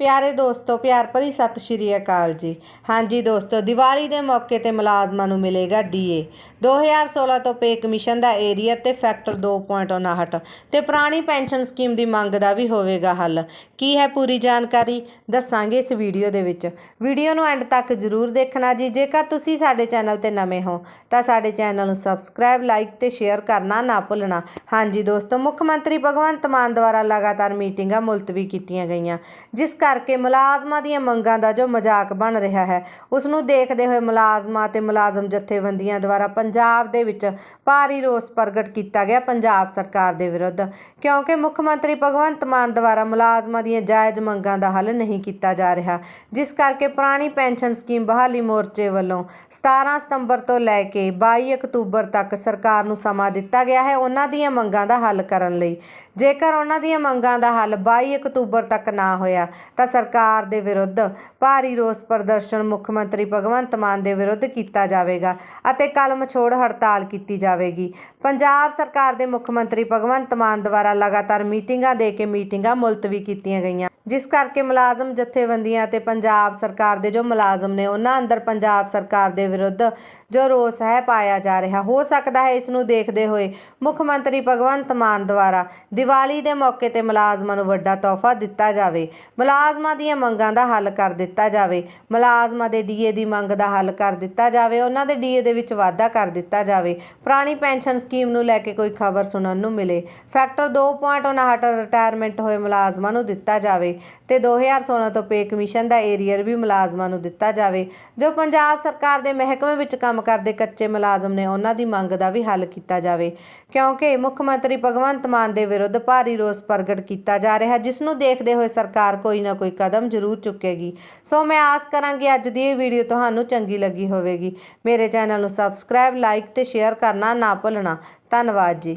ਪਿਆਰੇ ਦੋਸਤੋ, ਪਿਆਰ ਭਰੀ ਸਤਿ ਸ਼੍ਰੀ ਅਕਾਲ ਜੀ। ਹਾਂਜੀ ਦੋਸਤੋ, ਦੀਵਾਲੀ ਦੇ ਮੌਕੇ ਤੇ ਮੁਲਾਜ਼ਮਾਂ ਨੂੰ ਮਿਲੇਗਾ ਡੀਏ 2016 ਤੋਂ ਪੇ ਕਮਿਸ਼ਨ ਦਾ ਏਰੀਅਰ ਤੇ ਫੈਕਟਰ 2.59 ਤੇ ਪੁਰਾਣੀ ਪੈਨਸ਼ਨ ਸਕੀਮ ਦੀ ਮੰਗ ਦਾ ਵੀ ਹੋਵੇਗਾ ਹੱਲ। ਕੀ ਹੈ ਪੂਰੀ ਜਾਣਕਾਰੀ? ਦੱਸਾਂਗੇ ਇਸ ਵੀਡੀਓ ਦੇ ਵਿੱਚ। ਵੀਡੀਓ ਨੂੰ ਐਂਡ ਤੱਕ ਜ਼ਰੂਰ ਦੇਖਣਾ ਜੀ। ਜੇਕਰ ਤੁਸੀਂ ਸਾਡੇ ਚੈਨਲ ਤੇ ਨਵੇਂ ਹੋ, ਤਾਂ ਸਾਡੇ ਚੈਨਲ ਨੂੰ ਸਬਸਕ੍ਰਾਈਬ, ਲਾਈਕ ਤੇ ਸ਼ੇਅਰ ਕਰਨਾ ਨਾ ਭੁੱਲਣਾ। ਹਾਂਜੀ ਦੋਸਤੋ, ਮੁੱਖ ਮੰਤਰੀ ਭਗਵੰਤ ਮਾਨ ਦੁਆਰਾ ਲਗਾਤਾਰ ਮੀਟਿੰਗਾਂ ਮੁਲਤਵੀ ਕੀਤੀਆਂ ਗਈਆਂ, ਜਿਸ ਕਰਕੇ ਮੁਲਾਜ਼ਮਾਂ ਦੀਆਂ ਮੰਗਾਂ ਦਾ ਜੋ ਮਜ਼ਾਕ ਬਣ ਰਿਹਾ ਹੈ ਉਸ ਨੂੰ ਦੇਖਦੇ ਹੋਏ ਮੁਲਾਜ਼ਮਾਂ ਤੇ ਮੁਲਾਜ਼ਮ ਜਥੇਬੰਦੀਆਂ ਦੁਆਰਾ ਪੰਜਾਬ ਦੇ ਵਿੱਚ ਭਾਰੀ ਰੋਸ ਪ੍ਰਗਟ ਕੀਤਾ ਗਿਆ ਪੰਜਾਬ ਸਰਕਾਰ ਦੇ ਵਿਰੁੱਧ। ਕਿਉਂਕਿ ਮੁੱਖ ਮੰਤਰੀ ਭਗਵੰਤ ਮਾਨ ਦੁਆਰਾ ਮੁਲਾਜ਼ਮਾਂ ਦੀਆਂ ਜਾਇਜ਼ ਮੰਗਾਂ ਦਾ ਹੱਲ ਨਹੀਂ ਕੀਤਾ ਜਾ ਰਿਹਾ, ਜਿਸ ਕਰਕੇ ਪੁਰਾਣੀ ਪੈਨਸ਼ਨ ਸਕੀਮ ਬਹਾਲੀ ਮੋਰਚੇ ਵੱਲੋਂ 17 ਸਤੰਬਰ ਤੋਂ ਲੈ ਕੇ 22 ਅਕਤੂਬਰ ਤੱਕ ਸਰਕਾਰ ਨੂੰ ਸਮਾਂ ਦਿੱਤਾ ਗਿਆ ਹੈ ਉਹਨਾਂ ਦੀਆਂ ਮੰਗਾਂ ਦਾ ਹੱਲ ਕਰਨ ਲਈ। ਜੇਕਰ ਉਹਨਾਂ ਦੀਆਂ ਮੰਗਾਂ ਦਾ ਹੱਲ 22 ਅਕਤੂਬਰ ਤੱਕ ਨਾ ਹੋਇਆ ਤਾਂ ਸਰਕਾਰ ਦੇ ਵਿਰੁੱਧ ਭਾਰੀ ਰੋਸ ਪ੍ਰਦਰਸ਼ਨ ਮੁੱਖ ਮੰਤਰੀ ਭਗਵੰਤ ਮਾਨ ਦੇ ਵਿਰੁੱਧ ਕੀਤਾ ਜਾਵੇਗਾ ਅਤੇ ਕਲਮ ਛੋੜ ਹੜਤਾਲ ਕੀਤੀ ਜਾਵੇਗੀ। ਪੰਜਾਬ ਸਰਕਾਰ ਦੇ ਮੁੱਖ ਮੰਤਰੀ ਭਗਵੰਤ ਮਾਨ ਦੁਆਰਾ ਲਗਾਤਾਰ ਮੀਟਿੰਗਾਂ ਦੇ ਕੇ ਮੀਟਿੰਗਾਂ ਮੁਲਤਵੀ ਕੀਤੀਆਂ ਗਈਆਂ। ਜਿਸ ਕਰਕੇ ਮੁਲਾਜ਼ਮ ਜਥੇਬੰਦੀਆਂ ਅਤੇ ਪੰਜਾਬ ਸਰਕਾਰ ਦੇ ਜੋ ਮੁਲਾਜ਼ਮ ਨੇ, ਉਹਨਾਂ ਅੰਦਰ ਪੰਜਾਬ ਸਰਕਾਰ ਦੇ ਵਿਰੁੱਧ ਜੋ ਰੋਸ ਹੈ ਪਾਇਆ ਜਾ ਰਿਹਾ। ਹੋ ਸਕਦਾ ਹੈ ਇਸ ਨੂੰ ਦੇਖਦੇ ਹੋਏ ਮੁੱਖ ਮੰਤਰੀ ਭਗਵੰਤ ਮਾਨ ਦੁਆਰਾ ਦੀਵਾਲੀ ਦੇ ਮੌਕੇ ਤੇ ਮੁਲਾਜ਼ਮਾਂ ਨੂੰ ਵੱਡਾ ਤੋਹਫਾ ਦਿੱਤਾ ਜਾਵੇ। ਮੁਲਾਜ਼ਮ ਮੁਲਾਜ਼ਮਾਂ ਦੀਆਂ ਮੰਗਾਂ ਦਾ ਹੱਲ ਕਰ ਦਿੱਤਾ ਜਾਵੇ। ਮੁਲਾਜ਼ਮਾਂ ਦੇ ਡੀਏ ਦੀ ਮੰਗ ਦਾ ਹੱਲ ਕਰ ਦਿੱਤਾ ਜਾਵੇ, ਉਹਨਾਂ ਦੇ ਡੀਏ ਦੇ ਵਿੱਚ ਵਾਧਾ ਕਰ ਦਿੱਤਾ ਜਾਵੇ। ਪੁਰਾਣੀ ਪੈਨਸ਼ਨ ਸਕੀਮ ਨੂੰ ਲੈ ਕੇ ਕੋਈ ਖਬਰ ਸੁਣਨ ਨੂੰ ਮਿਲੇ। ਫੈਕਟਰ 2.59 ਰਿਟਾਇਰਮੈਂਟ ਹੋਏ ਮੁਲਾਜ਼ਮਾਂ ਨੂੰ ਦਿੱਤਾ ਜਾਵੇ ਤੇ 2016 ਤੋਂ ਪੇ ਕਮਿਸ਼ਨ ਦਾ ਏਰੀਅਰ ਵੀ ਮੁਲਾਜ਼ਮਾਂ ਨੂੰ ਦਿੱਤਾ ਜਾਵੇ। ਜੋ ਪੰਜਾਬ ਸਰਕਾਰ ਦੇ ਮਹਿਕਮੇ ਵਿੱਚ ਕੰਮ ਕਰਦੇ ਕੱਚੇ ਮੁਲਾਜ਼ਮ ਨੇ, ਉਹਨਾਂ ਦੀ ਮੰਗ ਦਾ ਵੀ ਹੱਲ ਕੀਤਾ ਜਾਵੇ। ਕਿਉਂਕਿ ਮੁੱਖ ਮੰਤਰੀ ਭਗਵੰਤ ਮਾਨ ਦੇ ਵਿਰੁੱਧ ਭਾਰੀ ਰੋਸ ਪ੍ਰਗਟ ਕੀਤਾ ਜਾ ਰਿਹਾ, ਜਿਸ ਨੂੰ ਦੇਖਦੇ ਹੋਏ ਸਰਕਾਰ ਕੋਈ ਨਾ ਕੋਈ ਕਦਮ ਜ਼ਰੂਰ ਚੁੱਕੇਗੀ। ਸੋ ਮੈਂ ਆਸ ਕਰਾਂਗੀ ਅੱਜ ਦੀ ਇਹ ਵੀਡੀਓ ਤੁਹਾਨੂੰ ਚੰਗੀ ਲੱਗੀ ਹੋਵੇਗੀ। ਮੇਰੇ ਚੈਨਲ ਨੂੰ ਸਬਸਕ੍ਰਾਈਬ ਲਾਈਕ ਤੇ ਸ਼ੇਅਰ ਕਰਨਾ ਨਾ ਭੁੱਲਣਾ। ਧੰਨਵਾਦ ਜੀ।